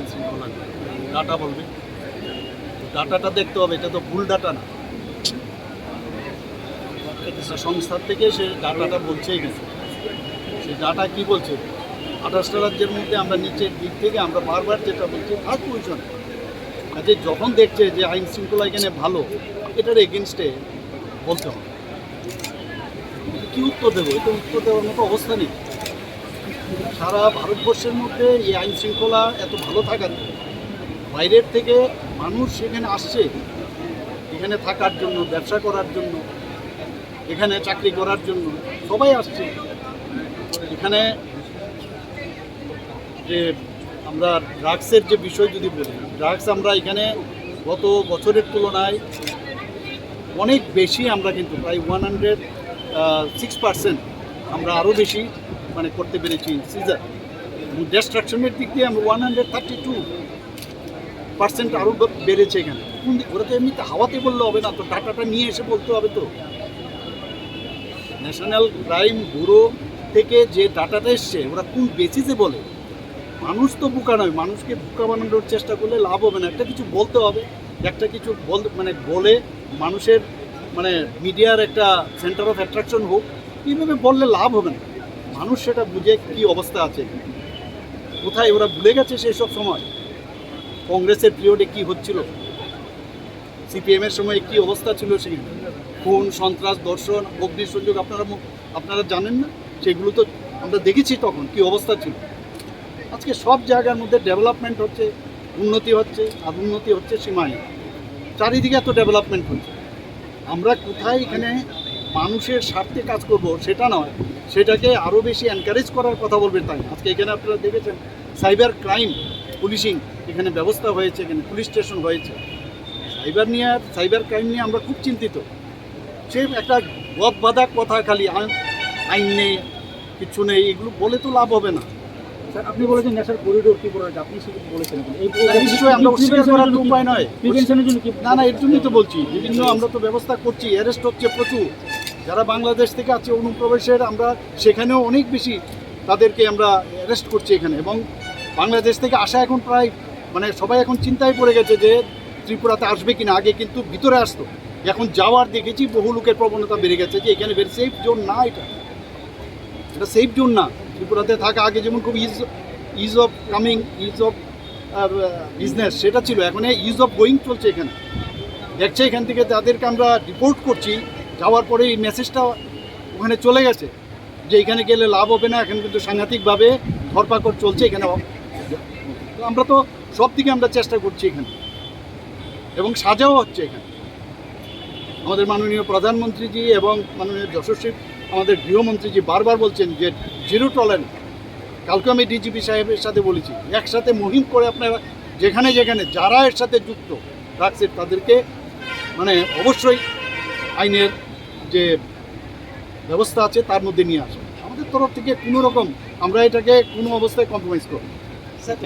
আইন শৃঙ্খলা ডাটা বলবে। ডাটাটা দেখতে হবে, এটা তো ভুল ডাটা না। সংস্থার থেকে সে ডাটাটা বলছেই গেছে। সে ডাটা কি বলছে? আঠাশটা রাজ্যের মধ্যে আমরা নিচের দিক থেকে আমরা বারবার যেটা বলছি থার্ড পজিশন কাজে যখন দেখছে যে আইন শৃঙ্খলা এখানে ভালো, এটার এগেনস্টে বলতে হবে। কি উত্তর দেবো? এটা উত্তর দেওয়ার মতো অবস্থা নেই। সারা ভারতবর্ষের মধ্যে এই আইন শৃঙ্খলা এত ভালো থাকার বাইরের থেকে মানুষ এখানে আসছে, এখানে থাকার জন্য, ব্যবসা করার জন্য, এখানে চাকরি করার জন্য, সবাই আসছে। এখানে যে আমরা ড্রাগসের যে বিষয় যদি বলি, ড্রাগস আমরা এখানে গত বছরের তুলনায় অনেক বেশি আমরা কিন্তু, প্রায় ওয়ান হান্ড্রেড সিক্স পার্সেন্ট আমরা আরও বেশি। মানে করতে পেরেছি সিজার ডিস্ট্রাকশনের দিক দিয়ে আমরা one hundred thirty two percent আরও বেড়েছে এখানে। কোন ওরা তো এমনিতে হাওয়াতে বললে হবে না, তো ডাটাটা নিয়ে এসে বলতে হবে তো। ন্যাশনাল ক্রাইম ব্যুরো থেকে যে ডাটাটা এসছে, ওরা কোন বেসিসে বলে? মানুষ তো বোকা নয়, মানুষকে বোকা বানানোর চেষ্টা করলে লাভ হবে না। একটা কিছু বলতে হবে, একটা কিছু বল মানে বলে মানুষের মানে মিডিয়ার একটা সেন্টার অফ অ্যাট্রাকশন হোক, এইভাবে বললে লাভ হবে না। মানুষ সেটা বুঝে কী অবস্থা আছে? কোথায় ওরা ভুলে গেছে সেই সব সময়? কংগ্রেসের পিরিয়ডে কি হচ্ছিল? সিপিএমের সময় কি অবস্থা ছিল সেই? খুন, সন্ত্রাস দর্শন অগ্নিসংযোগ আপনারা আপনারা জানেন না? সেগুলো তো আমরা দেখেছি তখন কি অবস্থা ছিল। আজকে সব জায়গার মধ্যে ডেভেলপমেন্ট হচ্ছে, উন্নতি হচ্ছে, আর উন্নতি হচ্ছে সীমাহীন চারিদিকে এত ডেভেলপমেন্ট হচ্ছে। আমরা কোথায় এখানে মানুষের স্বার্থে কাজ করব সেটা নয়, সেটাকে আরও বেশি এনকারেজ করার কথা বলবেন তাই। আজকে এখানে আপনারা দেখেছেন সাইবার ক্রাইম পুলিশিং এখানে ব্যবস্থা হয়েছে, এখানে পুলিশ স্টেশন হয়েছে। সাইবার নিয়ে সাইবার ক্রাইম নিয়ে আমরা খুব চিন্তিত। সে একটা গদ বাঁধা কথা খালি আইন নেই, কিছু নেই, এগুলো বলে তো লাভ হবে না। স্যার আপনি বলেছেন ন্যাশনাল করিডোর কি বলেন আপনি সেটা বলেছেন এই এই বিষয়ে আমরা অস্বীকার করার উপায় নয়। প্রিভেনশনের জন্য কি না না এর জন্যই তো বলছি। বিভিন্ন আমরা তো ব্যবস্থা করছি অ্যারেস্ট হচ্ছে প্রচুর। যারা বাংলাদেশ থেকে আছে অনুপ্রবেশের আমরা সেখানেও অনেক বেশি তাদেরকে আমরা অ্যারেস্ট করছি এখানে। এবং বাংলাদেশ থেকে আসা এখন প্রায় মানে সবাই এখন চিন্তায় পড়ে গেছে যে ত্রিপুরাতে আসবে কিনা। আগে কিন্তু ভিতরে আসতো। এখন যাওয়ার দেখেছি বহু লোকের প্রবণতা বেড়ে গেছে যে এখানে সেফ জোন না এটা। এটা সেফ জোন না। ত্রিপুরাতে থাকা আগে যেমন খুব ease ease of coming ease of business সেটা ছিল। এখন ইজ অফ গোয়িং চলছে এখানে। দেখছে এখান থেকে তাদেরকে আমরা রিপোর্ট করছি। যাওয়ার পরে এই মেসেজটা ওখানে চলে গেছে। যে এখানে গেলে লাভ হবে না, এখন কিন্তু সাংঘাতিকভাবে ধরপাকড় চলছে এখানে। আমরা তো সব দিকে আমরা চেষ্টা করছি এখানে। এবং সাজাও হচ্ছে এখানে। আমাদের মাননীয় প্রধানমন্ত্রীজি এবং মাননীয় যশস্বী আমাদের গৃহমন্ত্রীজি বারবার বলছেন যে জিরো টলারেন্স। কালকে আমি ডিজিপি সাহেবের সাথে বলেছি, একসাথে মুহিম করে আপনারা যেখানে যেখানে যারা এর সাথে যুক্ত রাখছেন তাদেরকে মানে অবশ্যই আইনের যে ব্যবস্থা আছে তার মধ্যে নিয়ে আসেন। আমাদের তরফ থেকে কোনো রকম আমরা এটাকে কোনো অবস্থায় কম্প্রোমাইজ করব স্যার